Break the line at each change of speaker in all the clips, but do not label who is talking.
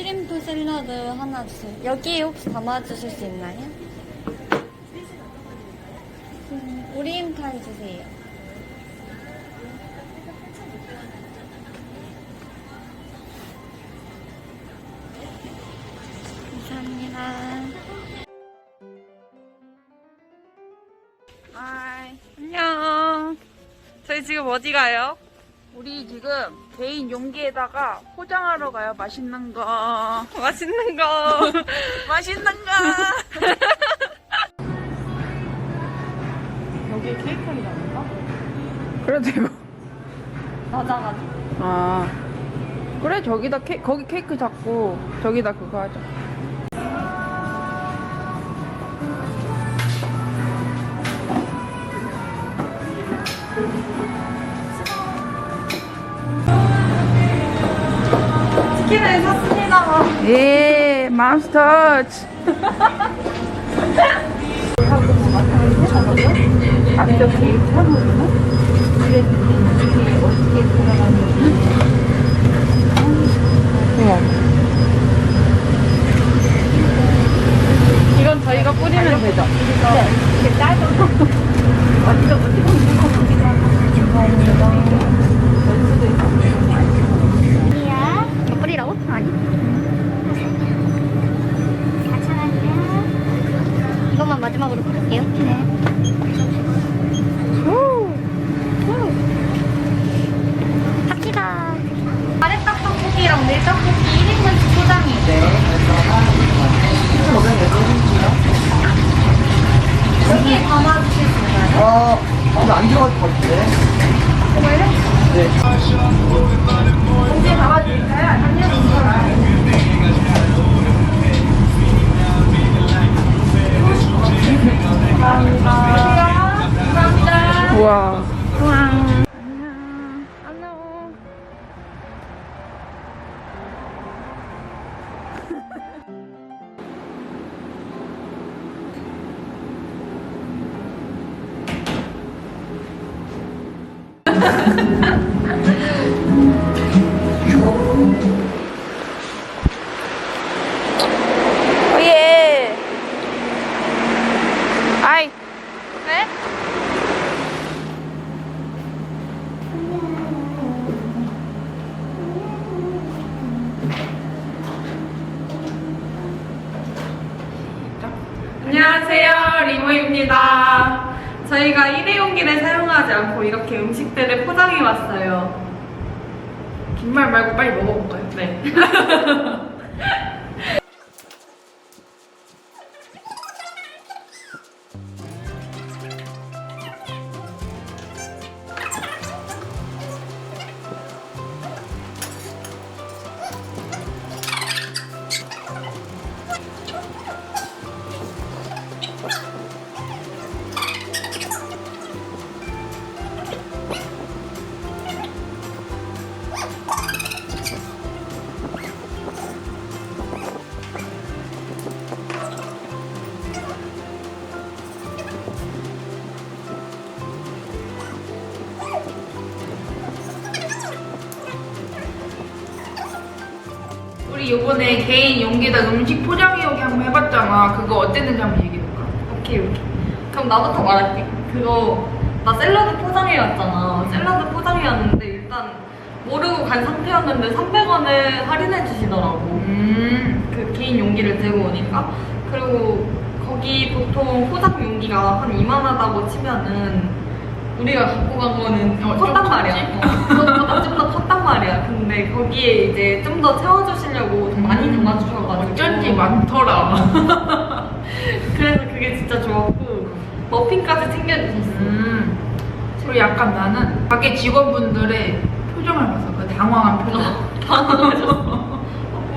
시림프 샐러드 하나 주세요. 여기에 혹시 담아주실 수 있나요? 음, 오리엔탈 주세요. 감사합니다.
하이. 안녕. 저희 지금 어디 가요? 우리 지금 개인 용기에다가 포장하러 가요. 맛있는 거. 맛있는 거. 맛있는 거.
여기 담을까?
그래도 이거.
맞아가지고.
아. 그래, 저기다 케 거기 케이크 잡고, 저기다 그거 하자. 예, 맘스터치. 이건 저희가 뿌리면 되죠?
아니야. 이거 뿌리라고? 아니. 4,000원이야. 이것만 마지막으로 뿌릴게요. 네. 갑시다. 아래떡 떡볶이랑 밀떡볶이 1인분씩 포장이. 여기에 담아주실 수 있나요?
어, 오늘 안 들어갈 것 같은데.
정말요?
언제 담아드릴까요? 아니면 감사합 오예. 아이. 네?
안녕하세요, 리모입니다. 저희가 일회용기를 사용하지 않고 이렇게 음식들을 포장해 왔어요.
긴 말 말고 빨리 먹어볼까요?
네.
우리 요번에 개인 용기에다 음식 포장해 오기 한번 해봤잖아. 그거 어땠는지 한번 얘기해볼까?
오케이, 오케이. 그럼 나부터 말할게. 그거, 나 샐러드 포장해 왔잖아. 샐러드 포장해 왔는데 일단 모르고 간 상태였는데 300원을 할인해 주시더라고.
음.
그 개인 용기를 들고 오니까 그리고 거기 보통 포장 용기가 한 이만하다고 치면은 우리가 갖고 간 거는
어,
컸단
좀
말이야. 어, 그것보다 좀더 컸단 말이야. 근데 거기에 이제 좀 더 채워주시려고 더 많이 담아주셔가지고
어쩐지 많더라.
그래서 그게 진짜 좋았고 머핀까지 챙겨주셨어.
음. 그리고 약간 나는 가게 직원분들의 표정을 봐서 그 당황한 표정.
당황하셨어.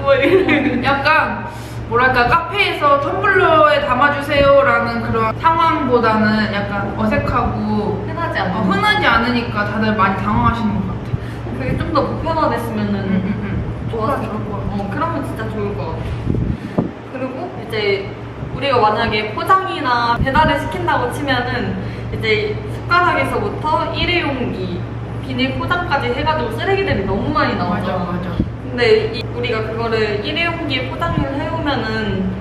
뭐 이래.
약간 뭐랄까 카페에서 텀블러에 담아주세요라는 그런 상황보다는 약간 어색하고
흔하지 않아.
어, 흔하지 않으니까 다들 많이 당황하시는 것 같아.
그게 좀 더 보편화됐으면은
음,
좋았을 것 같아. 어, 그러면 진짜 좋을 것 같아. 그리고 이제 우리가 만약에 포장이나 배달을 시킨다고 치면은 이제 숟가락에서부터 일회용기, 비닐 포장까지 해가지고 쓰레기들이 너무 많이 나오잖아.
맞아 맞아.
근데 이- 우리가 그거를 일회용기에 포장을 해오면은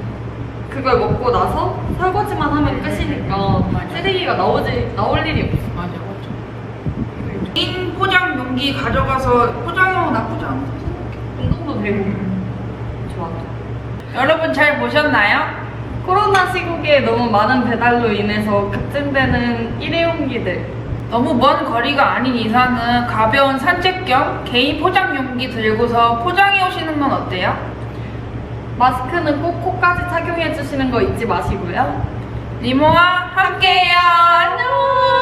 그걸 먹고 나서 설거지만 하면 끝이니까 쓰레기가 나오지 나올 일이 없어.
맞아, 맞아. 인 포장 용기 가져가서 포장하면 나쁘지 않아.
운동도 되고 좋아.
여러분 잘 보셨나요?
코로나 시국에 너무 많은 배달로 인해서 급증되는 일회용기들
너무 먼 거리가 아닌 이상은 가벼운 산책 겸 개인 포장 용기 들고서 포장해 오시는 건 어때요?
마스크는 꼭 코까지 착용해 주시는 거 잊지 마시고요.
리모와 함께해요. 안녕.